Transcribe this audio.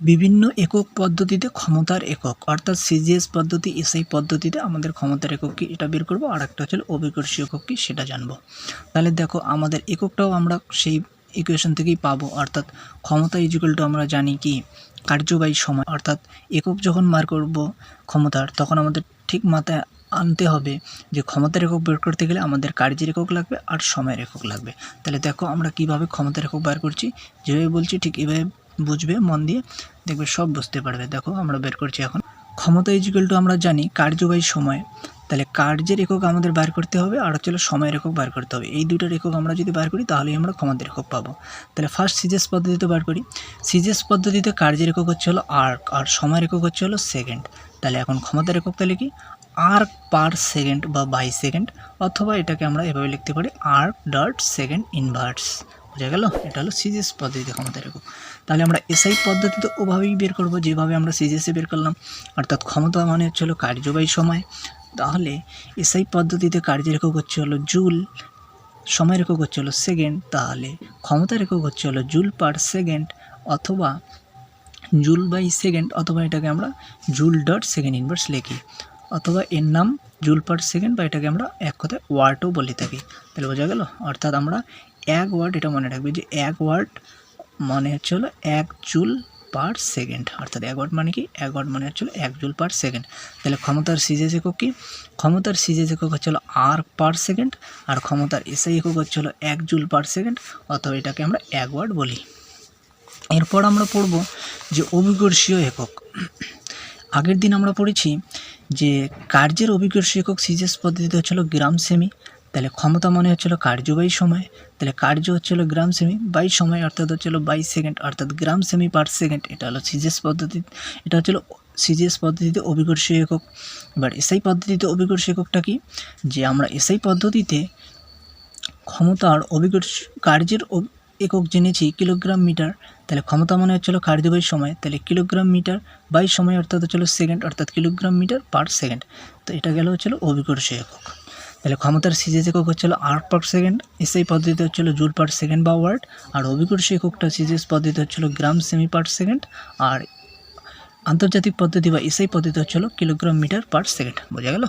বিভিন্ন একক পদ্ধতিতে ক্ষমতার একক, অর্থাৎ সিজিএস পদ্ধতি এসআই পদ্ধতিতে আমাদের ক্ষমতার একক কি এটা বের করব আর একটা হচ্ছে অভিকর্ষী একক কি সেটা জানব। তাহলে দেখো আমাদের এককটাও আমরা সেই ইকুয়েশন থেকেই পাবো, অর্থাৎ ক্ষমতা ইজিক্যাল টু আমরা জানি কি? কার্যবাহী সময়, অর্থাৎ একক যখন মার করব ক্ষমতার, তখন আমাদের ঠিক মাথায় আনতে হবে যে ক্ষমতার একক বের করতে গেলে আমাদের কার্যের একক লাগবে আর সময়ের একক লাগবে। তাহলে দেখো আমরা কীভাবে ক্ষমতার একক বার করছি? যেভাবে বলছি ঠিক এভাবে বুঝবে, মন দিয়ে দেখবে, সব বুঝতে পারবে। দেখো, আমরা বের করছি এখন। ক্ষমতা ইজিক্যাল টু আমরা জানি কার্যবাহী সময়। তাহলে কার্যের একক আমাদের বার করতে হবে, আর হচ্ছে সময়ের একক বার করতে হবে। এই দুটোর একক আমরা যদি বার করি, তাহলেই আমরা ক্ষমতার একক পাবো। তাহলে ফার্স্ট সিজেস পদ্ধতিতে বার করি। সিজেস পদ্ধতিতে কার্যের একক হচ্ছে হলো আর্ক আর সময়ের একক হচ্ছে হলো সেকেন্ড তাহলে এখন ক্ষমতার একক তাহলে কি? আর্ক পার সেকেন্ড বা বাই সেকেন্ড অথবা এটাকে আমরা এভাবে লিখতে পারি আর্ক ডট সেকেন্ড ইনভার্স বোঝা গেল। এটা হলো সিজিএস পদ্ধতিতে ক্ষমতা একক তাহলে আমরা এসআই পদ্ধতিতে ওভাবেই বের করব, যেভাবে আমরা সিজিএসে বের করলাম। অর্থাৎ ক্ষমতা মানে হচ্ছে হলো কার্যবাহী সময়। তাহলে এসআই পদ্ধতিতে কার্যের একক হচ্ছে হলো জুল সময় একক হচ্ছে হলো সেকেন্ড। তাহলে ক্ষমতার একক হচ্ছে হলো জুল পার সেকেন্ড অথবা জুল বাই সেকেন্ড, অথবা এটাকে আমরা জুল ডট সেকেন্ড ইনভার্স লিখি। অথবা এর নাম জুল পার সেকেন্ড বা এটাকে আমরা এক কথায় ওয়ার্ডও বলে থাকি। তাহলে বোঝা গেল? অর্থাৎ আমরা এক ওয়ার্ড এটা মনে রাখবে যে এক ওয়ার্ড মানে হচ্ছে হলো এক জুল পার সেকেন্ড। অর্থাৎ এক ওয়ার্ড মানে কি? এক ওয়ার্ড মানে হচ্ছে এক জুল পার সেকেন্ড। তাহলে ক্ষমতার সিজেস একক কি? ক্ষমতার সিজেস একক হচ্ছে হলো আর পার সেকেন্ড আর ক্ষমতার এসআই একক হচ্ছে হলো এক জুল পার সেকেন্ড, অথবা এটাকে আমরা এক ওয়ার্ড বলি। এরপর আমরা পড়ব যে অভিকর্ষীয় একক। আগের দিন আমরা পড়েছি যে কার্যের অভিজ্ঞ একক সিজেস পদ্ধতিতে হচ্ছিল গ্রাম সেমি, তাহলে ক্ষমতা মনে হচ্ছিল কার্যবাহী সময়, তাহলে কার্য হচ্ছিল গ্রাম সেমি বাই সময়, অর্থাৎ হচ্ছিল বাই সেকেন্ড, অর্থাৎ গ্রাম সেমি পার সেকেন্ড, এটা হলো সিজেস পদ্ধতি, এটা হচ্ছিল সিজিএস পদ্ধতিতে অভিকর্ষী একক এবার এসআই পদ্ধতিতে অভিকর্ষী এককটা কি? যে আমরা এসআই পদ্ধতিতে ক্ষমতার অভিকর্ষ কার্যের একক জেনেছি কিলোগ্রাম মিটার, তাহলে ক্ষমতা মানে হচ্ছিল কার্যবাহী সময়, তাহলে কিলোগ্রাম মিটার বাই সময় অর্থাৎ হচ্ছিল সেকেন্ড, অর্থাৎ কিলোগ্রাম মিটার পার সেকেন্ড। তো এটা গেল হচ্ছিল অভিকর্ষী একক। তাহলে ক্ষমতার সিজেস একক হচ্ছিল আর্ট পার সেকেন্ড এসআই পদ্ধতিতে হচ্ছিল জুল পার সেকেন্ড বা ওয়ার্ড আর অভিকর্ষী এককটা সিজেস পদ্ধতি হচ্ছিল গ্রাম সেমি পার সেকেন্ড আর আন্তর্জাতিক পদ্ধতি বা এসআই পদ্ধতি হচ্ছিল কিলোগ্রাম মিটার পার সেকেন্ড বোঝা গেল?